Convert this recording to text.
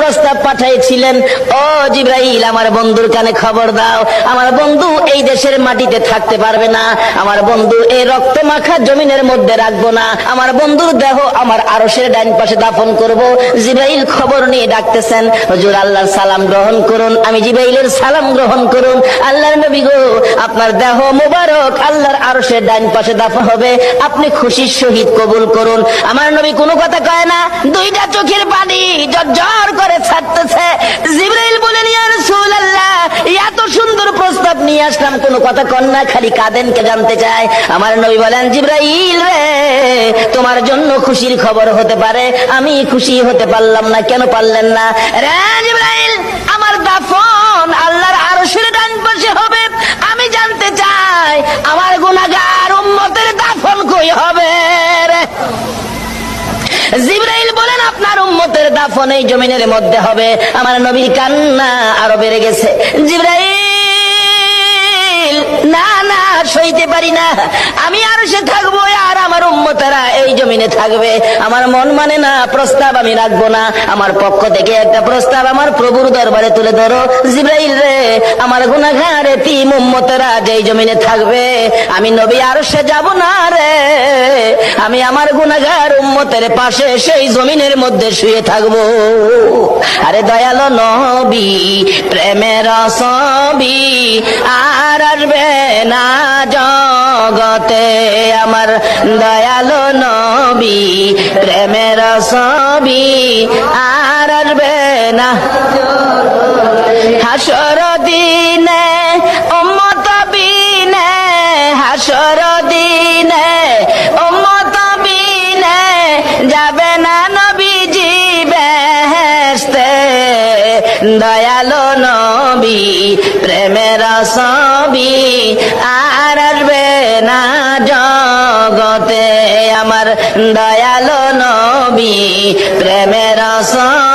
প্রস্তাব পাঠাইছিলেন, ও জিব্রাইল, আমার বন্ধুর কানে খবর দাও। আমার বন্ধু এই দেশের মাটিতে থাকতে পারবে না। আমার বন্ধু এই রক্ত মাখা জমিনের মধ্যে রাখব না। আমার বন্ধুর দেহ আমার আরশের ডাইন পাশে দাফন করব। জিব্রাইল খবর নিয়ে ডাকতেছেন, হুজুর, আল্লাহর সালাম গ্রহণ করুন। আমি জিব্রাইলের সালাম গ্রহণ করুন। আল্লাহর নবী গো, আপনার দেহ মোবারক আল্লাহর আরশের ডাইন পাশে দাফন হবে। আপনি খুশির সহিত কবুল করুন। আমার নবী কোনো কথা কয় না, দুইটা চোখের পানি জর্জর প্রস্তাব নিয়ে আসলাম, কোনো কথা কন্যা খালি কাঁদেন কে জানতে চায় আমার নবী বলেন, জিব্রাইল রে, তোমার জন্য খুশির খবর হতে পারে। আমি খুশি হতে পারলাম না, কেন পারলেন না? রে জিব্রাইল, আমার দাফন আল্লাহর আরশের ডান পাশে হবে। আমি জানতে চাই, আমার গুনাহগার উম্মতের দাফন কই হবে রে? জিব্রাইল বলেন, আপনার উম্মতের দাফন এই জমিনের মধ্যে হবে। আমার নবীর কান্না আরও বেড়ে গেছে। জিব্রাইল পারি না। আমি আর সে থাকব, আর আমার উম্মতেরা এই জমিনে থাকবে। আমার মন মানে না, প্রস্তাব আমি রাখব না। আমার পক্ষ থেকে একটা প্রস্তাব আমার প্রভুর দরবারে তুলে ধরো। জিব্রাইল রে, আমার গুনাঘারে তিম উম্মতেরা যেই জমিনে থাকবে, আমি নবী আর সে যাব না রে। আমি আমার গুনাগার উম্মতের পাশে সেই জমিনের মধ্যে শুয়ে থাকব। আরে দয়াল নবী, প্রেমের সবি আর আসবে না জগতে আমার দয়ালো নবী, প্রেমের সবি আর না। হাসর দিনে, উম্মত বিনে, হাসর দিনে, উম্মত বিনে যাবে না নবীজি বেহেশতে। দয়ালো নবী, প্রেমের সবি আর না জগতে আমার দয়ালো নবী প্রেমের সবি